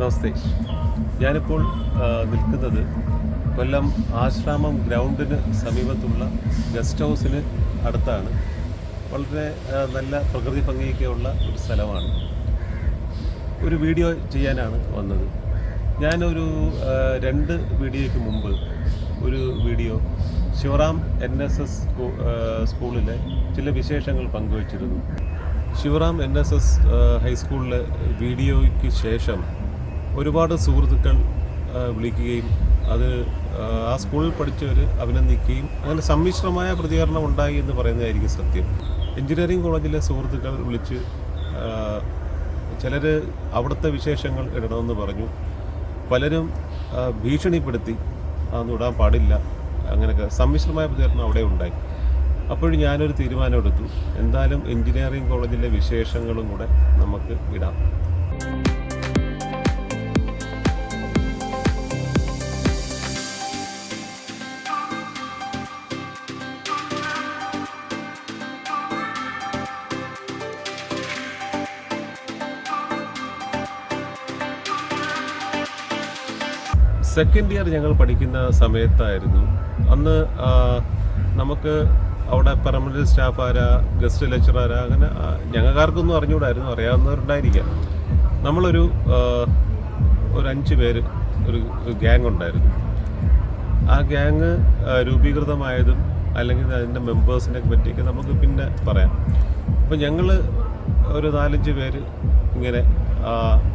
നമസ്തേ. ഞാനിപ്പോൾ നിൽക്കുന്നത് കൊല്ലം ആശ്രാമം ഗ്രൗണ്ടിന് സമീപത്തുള്ള ഗസ്റ്റ് ഹൗസിന് അടുത്താണ്. വളരെ നല്ല പ്രകൃതി ഭംഗിയൊക്കെയുള്ള ഒരു സ്ഥലമാണ്. ഒരു വീഡിയോ ചെയ്യാനാണ് വന്നത്. ഞാനൊരു രണ്ട് വീഡിയോയ്ക്ക് മുമ്പ് ഒരു video Sivaram N S S സ്കൂളിലെ ചില വിശേഷങ്ങൾ പങ്കുവച്ചിരുന്നു. ശിവറാം എൻ എസ് എസ് ഹൈസ്കൂളിലെ വീഡിയോയ്ക്ക് ശേഷം ഒരുപാട് സുഹൃത്തുക്കൾ വിളിക്കുകയും അത് ആ, സ്കൂളിൽ പഠിച്ചവർ അഭിനന്ദിക്കുകയും അങ്ങനെ സമ്മിശ്രമായ പ്രതികരണം ഉണ്ടായി എന്ന് പറയുന്നതായിരിക്കും സത്യം. എഞ്ചിനീയറിംഗ് കോളേജിലെ സുഹൃത്തുക്കൾ വിളിച്ച് ചിലർ അവിടുത്തെ വിശേഷങ്ങൾ ഇടണമെന്ന് പറഞ്ഞു. പലരും ഭീഷണിപ്പെടുത്തി അതൊന്നും ഇടാൻ പാടില്ല. അങ്ങനെയൊക്കെ സമ്മിശ്രമായ പ്രതികരണം അവിടെ ഉണ്ടായി. അപ്പോഴും ഞാനൊരു തീരുമാനമെടുത്തു. എന്തായാലും എഞ്ചിനീയറിംഗ് കോളേജിലെ വിശേഷങ്ങളും കൂടെ നമുക്ക് ഇടാം സെക്കൻഡ് ഇയർ ഞങ്ങൾ പഠിക്കുന്ന സമയത്തായിരുന്നു. അന്ന് നമുക്ക് അവിടെ പെർമനന്റ് സ്റ്റാഫ് ആരാ ഗസ്റ്റ് ലെക്ചർ ആരാ അങ്ങനെ ഞങ്ങൾക്കാർക്കൊന്നും അറിഞ്ഞുകൂടായിരുന്നു അറിയാവുന്നവരുണ്ടായിരിക്കാം. നമ്മളൊരു ഒരു അഞ്ച് പേര് ഒരു ഗ്യാങ് ഉണ്ടായിരുന്നു. ആ ഗ്യാങ് രൂപീകൃതമായതും അല്ലെങ്കിൽ അതിന്റെ മെമ്പേഴ്സിനെ പറ്റിയൊക്കെ നമുക്ക് പിന്നെ പറയാം. അപ്പോൾ ഞങ്ങൾ ഒരു നാലഞ്ച് പേര് ഇങ്ങനെ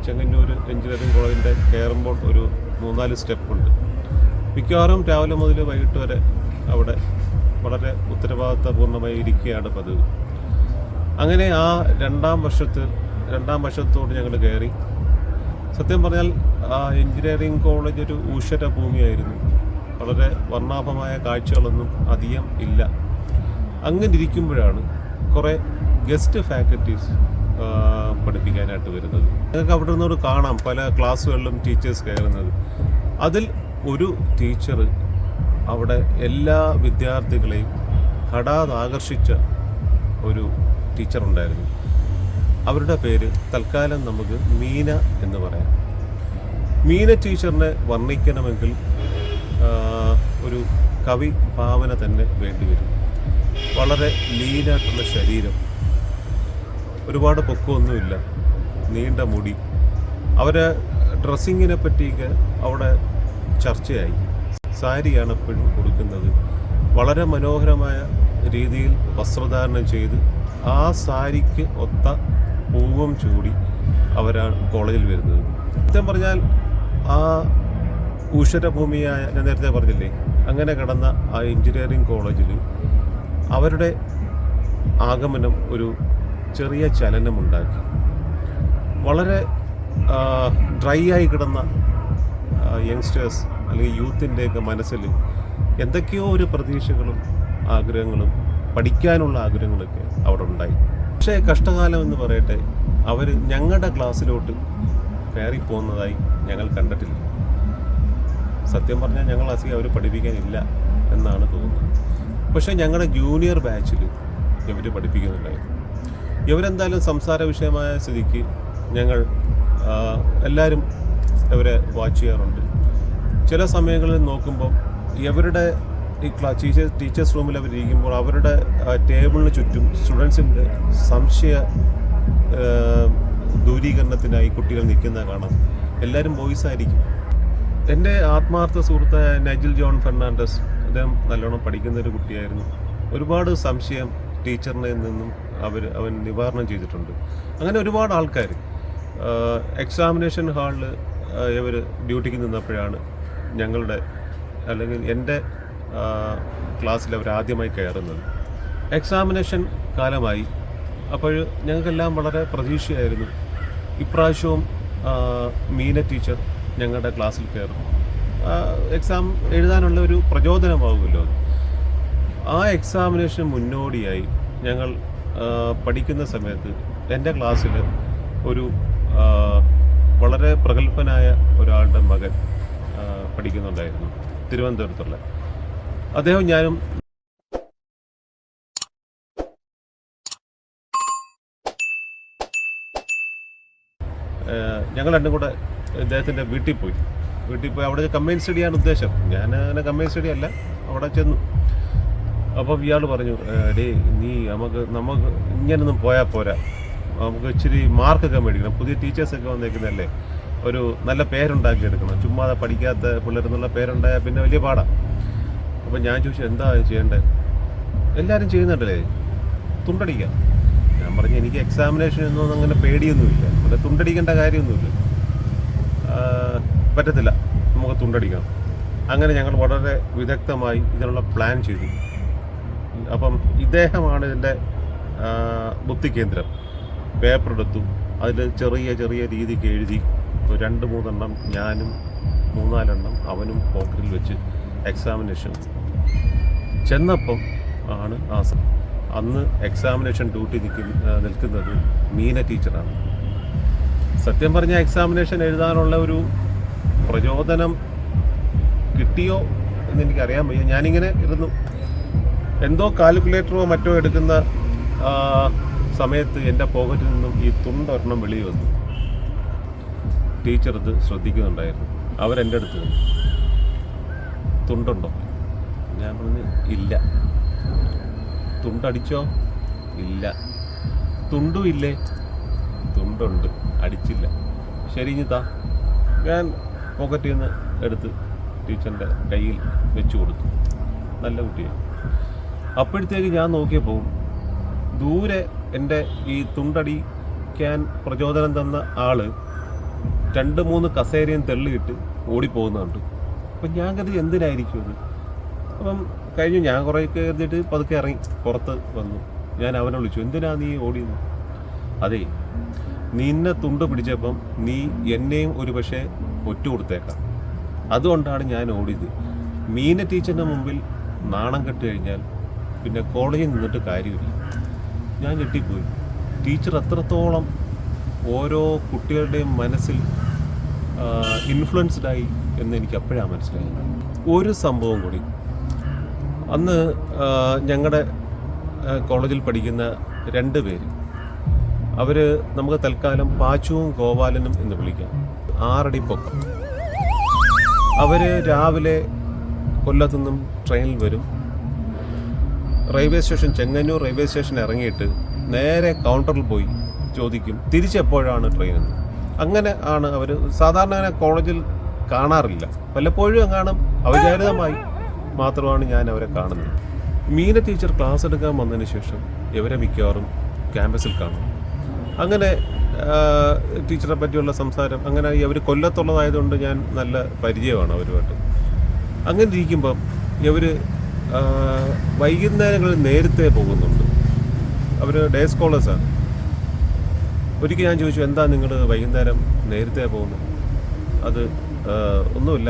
ചെങ്ങന്നൂർ എഞ്ചിനീയറിംഗ് കോളേജിന്റെ കയറുമ്പോൾ ഒരു മൂന്നാൽ സ്റ്റെപ്പുണ്ട്. മിക്കവാറും രാവിലെ മുതൽ വൈകിട്ട് വരെ അവിടെ വളരെ ഉത്തരവാദിത്തപൂർണമായി ഇരിക്കുകയാണ് പതിവ്. അങ്ങനെ ആ രണ്ടാം വർഷത്ത് രണ്ടാം വർഷത്തോട് ഞങ്ങൾ കയറി. സത്യം പറഞ്ഞാൽ ആ എഞ്ചിനീയറിംഗ് കോളേജ് ഒരു ഊഷര ഭൂമിയായിരുന്നു വളരെ വർണാഭമായ കാഴ്ചകളൊന്നും അധികം ഇല്ല. അങ്ങനെ ഇരിക്കുമ്പോഴാണ് കുറേ ഗസ്റ്റ് ഫാക്കൽറ്റീസ് പഠിപ്പിക്കാനായിട്ട് വരുന്നത്. നിങ്ങൾക്ക് അവിടെ നിന്നോട് കാണാം പല ക്ലാസ്സുകളിലും ടീച്ചേഴ്സ് കയറുന്നത്. അതിൽ ഒരു ടീച്ചർ അവിടെ എല്ലാ വിദ്യാർത്ഥികളെയും ഹഠാത് ആകർഷിച്ച ഒരു ടീച്ചറുണ്ടായിരുന്നു. അവരുടെ പേര് തൽക്കാലം നമുക്ക് മീന എന്ന് പറയാം. മീന ടീച്ചറിനെ വർണിക്കണമെങ്കിൽ ഒരു കവി ഭാവന തന്നെ വേണ്ടിവരും വളരെ ലീനായിട്ടുള്ള ശരീരം. ഒരുപാട് പൊക്കമൊന്നുമില്ല. നീണ്ട മുടി. അവരെ ഡ്രസ്സിങ്ങിനെ പറ്റിയൊക്കെ അവിടെ ചർച്ചയായി. സാരിയാണ് എപ്പോഴും കൊടുക്കുന്നത്. വളരെ മനോഹരമായ രീതിയിൽ വസ്ത്രധാരണം ചെയ്ത് ആ സാരിക്ക് ഒത്ത പൂവും ചൂടി അവരാണ് കോളേജിൽ വരുന്നത്. സത്യം പറഞ്ഞാൽ ആ ഊഷരഭൂമിയായ ഞാൻ നേരത്തെ പറഞ്ഞില്ലേ അങ്ങനെ കടന്ന ആ എഞ്ചിനീയറിംഗ് കോളേജിൽ അവരുടെ ആഗമനം ഒരു ചെറിയ ചലനമുണ്ടാക്കി. വളരെ ഡ്രൈ ആയി കിടന്ന യങ്സ്റ്റേഴ്സ് അല്ലെങ്കിൽ യൂത്തിന്റെയൊക്കെ മനസ്സിൽ എന്തൊക്കെയോ ഒരു പ്രതീക്ഷകളും ആഗ്രഹങ്ങളും പഠിക്കാനുള്ള ആഗ്രഹങ്ങളൊക്കെ അവിടെ ഉണ്ടായി. പക്ഷേ കഷ്ടകാലം എന്ന് പറയട്ടെ അവർ ഞങ്ങളുടെ ക്ലാസ്സിലോട്ട് കയറി പോകുന്നതായി ഞങ്ങൾ കണ്ടിട്ടില്ല. സത്യം പറഞ്ഞാൽ ഞങ്ങൾ അധികം അവർ പഠിപ്പിക്കാനില്ല എന്നാണ് തോന്നുന്നത്. പക്ഷേ ഞങ്ങളുടെ ജൂനിയർ ബാച്ചിൽ ഇവർ പഠിപ്പിക്കുന്നുണ്ടായിരുന്നു. ഇവരെന്തായാലും സംസാര വിഷയമായ സ്ഥിതിക്ക് ഞങ്ങൾ എല്ലാവരും അവരെ വാച്ച് ചെയ്യാറുണ്ട്. ചില സമയങ്ങളിൽ നോക്കുമ്പോൾ ഇവരുടെ ഈ ക്ലാസ് ടീച്ചേഴ്സ് ടീച്ചേഴ്സ് റൂമിൽ അവർ ഇരിക്കുമ്പോൾ അവരുടെ ടേബിളിന് ചുറ്റും സ്റ്റുഡൻസിന്റെ സംശയ ദൂരീകരണത്തിനായി കുട്ടികൾ നിൽക്കുന്ന കാണാം. എല്ലാവരും ബോയ്സ് ആയിരിക്കും. എന്റെ ആത്മാർത്ഥ സുഹൃത്ത് നജിൽ ജോൺ ഫെർണാണ്ടസ് അദ്ദേഹം നല്ലോണം പഠിക്കുന്ന ഒരു കുട്ടിയായിരുന്നു. ഒരുപാട് സംശയം ടീച്ചറിനെ നിന്നും അവർ അവൻ നിവാരണം ചെയ്തിട്ടുണ്ട്. അങ്ങനെ ഒരുപാട് ആൾക്കാർ എക്സാമിനേഷൻ ഹാളിൽ ഇവർ ഡ്യൂട്ടിക്ക് നിന്നപ്പോഴാണ് ഞങ്ങളുടെ അല്ലെങ്കിൽ എന്റെ ക്ലാസ്സിൽ അവർ ആദ്യമായി കയറുന്നത്. എക്സാമിനേഷൻ കാലമായി. അപ്പോൾ ഞങ്ങൾക്കെല്ലാം വളരെ പ്രതീക്ഷയായിരുന്നു. ഇപ്രാവശ്യവും മീന ടീച്ചർ ഞങ്ങളുടെ ക്ലാസ്സിൽ കയറും. എക്സാം എഴുതാനുള്ള ഒരു പ്രചോദനമാകുമല്ലോ ആ എക്സാമിനേഷൻ മുന്നോടിയായി ഞങ്ങൾ പഠിക്കുന്ന സമയത്ത് എന്റെ ക്ലാസ്സിൽ ഒരു വളരെ പ്രഗത്ഭനായ ഒരാളുടെ മകൻ പഠിക്കുന്നുണ്ടായിരുന്നു തിരുവനന്തപുരത്തുള്ള. അദ്ദേഹം ഞാനും ഞങ്ങൾ രണ്ടും കൂടെ ഇദ്ദേഹത്തിന്റെ വീട്ടിൽ പോയി. വീട്ടിൽ പോയി. അവിടെ കമ്പൈൻ സ്റ്റഡിയാണ് ഉദ്ദേശം. ഞാൻ അങ്ങനെ കമ്പൈൻ സ്റ്റഡി അല്ല. അവിടെ ചെന്നു. അപ്പോൾ ഇയാൾ പറഞ്ഞു ഡേ നീ നമുക്ക് നമുക്ക് ഇങ്ങനൊന്നും പോയാൽ പോരാ. നമുക്ക് ഇച്ചിരി മാർക്കൊക്കെ മേടിക്കണം. പുതിയ ടീച്ചേഴ്സൊക്കെ വന്നേക്കുന്നതല്ലേ? ഒരു നല്ല പേരുണ്ടാക്കിയെടുക്കണം. ചുമ്മാതെ പഠിക്കാത്ത പിള്ളേരെന്നുള്ള പേരുണ്ടായാൽ പിന്നെ വലിയ പാടാണ് അപ്പം ഞാൻ ചോദിച്ചു എന്താ ചെയ്യേണ്ടത് എല്ലാവരും ചെയ്യുന്നുണ്ടല്ലേ. തുണ്ടടിക്കാം. ഞാൻ പറഞ്ഞു എനിക്ക് എക്സാമിനേഷൻ ഒന്നും അങ്ങനെ പേടിയൊന്നുമില്ല. പിന്നെ തുണ്ടടിക്കേണ്ട കാര്യമൊന്നുമില്ല. പറ്റത്തില്ല. നമുക്ക് തുണ്ടടിക്കണം. അങ്ങനെ ഞങ്ങൾ വളരെ വിദഗ്ധമായി ഇതിനുള്ള പ്ലാൻ ചെയ്തു. അപ്പം ഇദ്ദേഹമാണ് ഇതിന്റെ ബുദ്ധികേന്ദ്രം ബുദ്ധി കേന്ദ്രം. പേപ്പർ എടുത്തു അതിൽ ചെറിയ ചെറിയ രീതിക്ക് എഴുതി. രണ്ട് മൂന്നെണ്ണം ഞാനും മൂന്നാലെണ്ണം അവനും പോക്കറ്റിൽ വെച്ച് എക്സാമിനേഷൻ ചെന്നപ്പം ആണ് ആ അന്ന് എക്സാമിനേഷൻ ഡ്യൂട്ടി നിൽക്കുന്ന നിൽക്കുന്നത് മീന ടീച്ചറാണ്. സത്യം പറഞ്ഞാൽ എക്സാമിനേഷൻ എഴുതാനുള്ള ഒരു പ്രചോദനം കിട്ടിയോ എന്ന് എനിക്കറിയാൻ വയ്യ. ഞാനിങ്ങനെ ഇരുന്നു. എന്തോ കാൽക്കുലേറ്ററോ മറ്റോ എടുക്കുന്ന സമയത്ത് എന്റെ പോക്കറ്റിൽ നിന്നും ഈ തുണ്ടൊരെണ്ണം വെളിയിൽ വന്നു. ടീച്ചർ ഇത് ശ്രദ്ധിക്കുന്നുണ്ടായിരുന്നു. അവരെന്റെ അടുത്ത് വന്നു. തുണ്ടുണ്ടോ? ഞാൻ പറഞ്ഞു ഇല്ല. തുണ്ടടിച്ചോ? ഇല്ല. തുണ്ടും ഇല്ലേ? തുണ്ടുണ്ട്. അടിച്ചില്ല. ശരി ഇനി താ. ഞാൻ പോക്കറ്റിൽ നിന്ന് എടുത്ത് ടീച്ചറിന്റെ കയ്യിൽ വെച്ചു കൊടുത്തു. നല്ല കുട്ടിയാണ് അപ്പോഴത്തേക്ക് ഞാൻ നോക്കിയപ്പോൾ ദൂരെ എന്റെ ഈ തുണ്ടടിക്കാൻ പ്രചോദനം തന്ന ആൾ രണ്ട് മൂന്ന് കസേരയും തെള്ളിയിട്ട് ഓടിപ്പോകുന്നുണ്ട്. അപ്പം ഞാൻ കരുതി എന്തിനായിരിക്കും അത് അപ്പം കഴിഞ്ഞു ഞാൻ കുറേ കരുതിയിട്ട് പതുക്കെ ഇറങ്ങി പുറത്ത് വന്നു. ഞാൻ അവനെ വിളിച്ചു എന്തിനാ നീ ഓടിയത് അതെ നിന്നെ തുണ്ട് പിടിച്ചപ്പം നീ എന്നെയും ഒരു പക്ഷേ ഒറ്റ കൊടുത്തേക്കാം. അതുകൊണ്ടാണ് ഞാൻ ഓടിയത്. മീന ടീച്ചറിന്റെ മുമ്പിൽ നാണം കെട്ട് കഴിഞ്ഞാൽ പിന്നെ കോളേജിൽ നിന്നിട്ട് കാര്യമില്ല. ഞാൻ ഞെട്ടിപ്പോയി. ടീച്ചർ എത്രത്തോളം ഓരോ കുട്ടികളുടെയും മനസ്സിൽ ഇൻഫ്ലുവൻസ്ഡായി എന്ന് എനിക്ക് അപ്പോഴാണ് മനസ്സിലായത്. ഒരു സംഭവം കൂടി. അന്ന് ഞങ്ങളുടെ കോളേജിൽ പഠിക്കുന്ന രണ്ട് പേര്. അവർ നമുക്ക് തൽക്കാലം പാച്ചുവും ഗോപാലനും എന്ന് വിളിക്കാം. ആറടി പൊക്കം അവർ രാവിലെ കൊല്ലത്തുനിന്നും ട്രെയിനിൽ വരും. Railway station Chengannur railway station ഇറങ്ങിയിട്ട് നേരെ കൗണ്ടറിൽ പോയി ചോദിക്കും തിരിച്ചെപ്പോഴാണ് ട്രെയിൻ എന്ന്? അങ്ങനെ ആണ് അവർ സാധാരണ അങ്ങനെ കോളേജിൽ കാണാറില്ല. വല്ലപ്പോഴും കാണും ഔചാരിതമായി മാത്രമാണ് ഞാൻ അവരെ കാണുന്നത്. മീന ടീച്ചർ ക്ലാസ് എടുക്കാൻ വന്നതിന് ശേഷം ഇവരെ മിക്കവാറും ക്യാമ്പസിൽ കാണും. അങ്ങനെ ടീച്ചറെ പറ്റിയുള്ള സംസാരം അങ്ങനെ ഇവർ കൊല്ലത്തുള്ളതായതുകൊണ്ട് ഞാൻ നല്ല പരിചയമാണ് അവരുമായിട്ട്. അങ്ങനെ ഇരിക്കുമ്പം ഇവർ വൈകുന്നേരങ്ങളിൽ നേരത്തെ പോകുന്നുണ്ട്. അവർ ഡേ സ്കോളേഴ്സാണ് ഒരിക്കൽ ഞാൻ ചോദിച്ചു എന്താ നിങ്ങൾ വൈകുന്നേരം നേരത്തെ പോകുന്നത് അത് ഒന്നുമില്ല.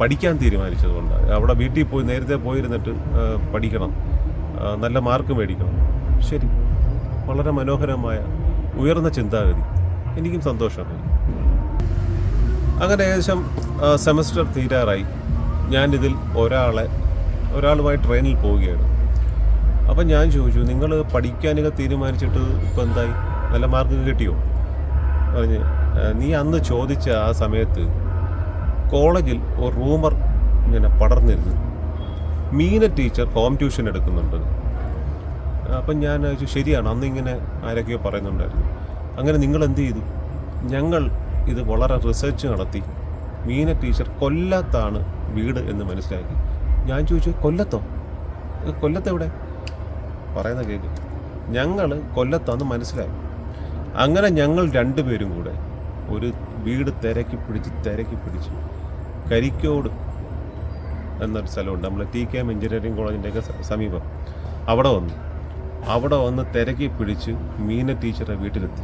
പഠിക്കാൻ തീരുമാനിച്ചതുകൊണ്ട് അവിടെ വീട്ടിൽ പോയി നേരത്തെ പോയിരുന്നിട്ട് പഠിക്കണം. നല്ല മാർക്ക് മേടിക്കണം. ശരി. വളരെ മനോഹരമായ ഉയർന്ന ചിന്താഗതി. എനിക്കും സന്തോഷമായി. അങ്ങനെ ഏകദേശം സെമസ്റ്റർ തീരാറായി. ഞാനിതിൽ ഒരാളെ ഒരാളുമായി ട്രെയിനിൽ പോവുകയാണ് അപ്പം ഞാൻ ചോദിച്ചു നിങ്ങൾ പഠിക്കാനൊക്കെ തീരുമാനിച്ചിട്ട് ഇപ്പം എന്തായി? നല്ല മാർക്ക് കിട്ടിയോ? പറഞ്ഞ് നീ അന്ന് ചോദിച്ച ആ സമയത്ത് കോളേജിൽ ഒരു റൂമർ ഇങ്ങനെ പടർന്നിരുന്നു. മീന ടീച്ചർ ഹോം ട്യൂഷൻ എടുക്കുന്നുണ്ട്. അപ്പം ഞാൻ ചോദിച്ചു ശരിയാണ് അന്ന് ഇങ്ങനെ ആരൊക്കെയോ പറയുന്നുണ്ടായിരുന്നു. അങ്ങനെ നിങ്ങൾ എന്ത് ചെയ്തു? ഞങ്ങൾ ഇത് വളരെ റിസർച്ച് നടത്തി. മീന ടീച്ചർ കൊല്ലത്താണ് വീട് എന്ന് മനസ്സിലാക്കി. ഞാൻ ചോദിച്ചു കൊല്ലത്തോ? "ഏ, കൊല്ലത്തെവിടെ? പറയുന്ന കേക്ക്. ഞങ്ങൾ കൊല്ലത്താന്ന് മനസ്സിലായി. അങ്ങനെ ഞങ്ങൾ രണ്ടുപേരും കൂടെ ഒരു വീട് തിരക്കി പിടിച്ച് തിരക്കി പിടിച്ച് കരിക്കോട് എന്നൊരു സ്ഥലമുണ്ട്. നമ്മൾ ടി കെ എം എഞ്ചിനീയറിംഗ് കോളേജിന്റെയൊക്കെ സമീപം. അവിടെ വന്നു. അവിടെ വന്ന് തിരക്കി പിടിച്ച് മീന ടീച്ചറെ വീട്ടിലെത്തി.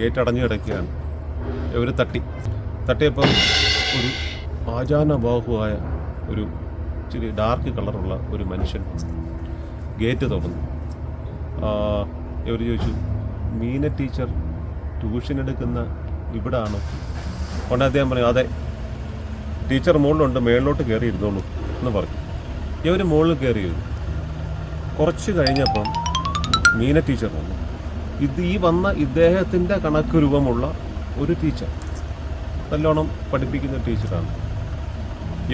ഗേറ്റ് അടഞ്ഞു കിടക്കുകയാണ്. ഇവർ തട്ടി. തട്ടിയപ്പോൾ ഒരു ആചാനബാഹുവായ ഒരു ഇച്ചിരി ഡാർക്ക് കളറുള്ള ഒരു മനുഷ്യൻ ഗേറ്റ് തുറന്നു. ഇവർ ചോദിച്ചു മീന ടീച്ചർ ട്യൂഷൻ എടുക്കുന്ന ഇവിടെ ആണോ ഉടനെ അദ്ദേഹം പറഞ്ഞു അതെ ടീച്ചർ മുകളിലുണ്ട് മേളിലോട്ട് കയറി ഇരുന്നോളൂ എന്ന് പറഞ്ഞു. ഇവർ മുകളിൽ കയറി ഇരുന്നു. കുറച്ച് കഴിഞ്ഞപ്പം മീന ടീച്ചർ വന്നു. ഇത് ഈ വന്ന ഇദ്ദേഹത്തിന്റെ കണക്ക് രൂപമുള്ള ഒരു ടീച്ചർ നല്ലോണം പഠിപ്പിക്കുന്ന ടീച്ചറാണ്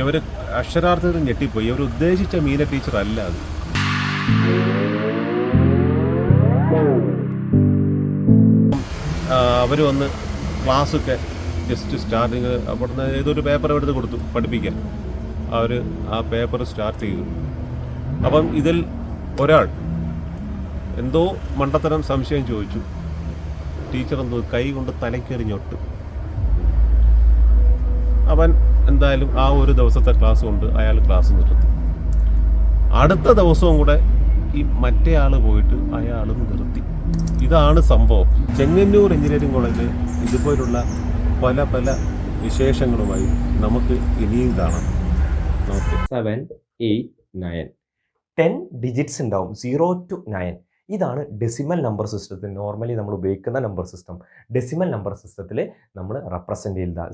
ഇവർ അക്ഷരാർത്ഥത്തിൽ ഞെട്ടിപ്പോയി. ഇവർ ഉദ്ദേശിച്ച മീന ടീച്ചർ അല്ല അത്. അവർ വന്ന് ക്ലാസ്സൊക്കെ ജസ്റ്റ് സ്റ്റാർട്ടിങ് അവിടുന്ന് ഏതൊരു പേപ്പർ എടുത്ത് കൊടുത്തു പഠിപ്പിക്കാൻ. അവർ ആ പേപ്പർ സ്റ്റാർട്ട് ചെയ്തു. അപ്പം ഇതിൽ ഒരാൾ എന്തോ മണ്ടത്തരം സംശയം ചോദിച്ചു. ടീച്ചർ എന്തോ കൈ കൊണ്ട് തലക്കെറിഞ്ഞൊട്ട് അവൻ എന്തായാലും ആ ഒരു ദിവസത്തെ ക്ലാസ് കൊണ്ട് അയാൾ ക്ലാസ് നിർത്തി. അടുത്ത ദിവസവും കൂടെ ഈ മറ്റേ ആൾ പോയിട്ട് അയാളും നിർത്തി. ഇതാണ് സംഭവം. ചെങ്ങന്നൂർ എഞ്ചിനീയറിംഗ് കോളേജിൽ ഇതുപോലുള്ള പല പല വിശേഷങ്ങളുമായി നമുക്ക് ഇനിയും കാണാം. Seven eight nine ten digits ഉണ്ടാവും. സീറോ ടു നയൻ ഇതാണ് ഡെസിമൽ നമ്പർ സിസ്റ്റത്തിൽ നോർമലി നമ്മൾ ഉപയോഗിക്കുന്ന നമ്പർ സിസ്റ്റം ഡെസിമൽ നമ്പർ സിസ്റ്റത്തിൽ നമ്മൾ റെപ്രസെന്റ് ചെയ്യുന്നത്.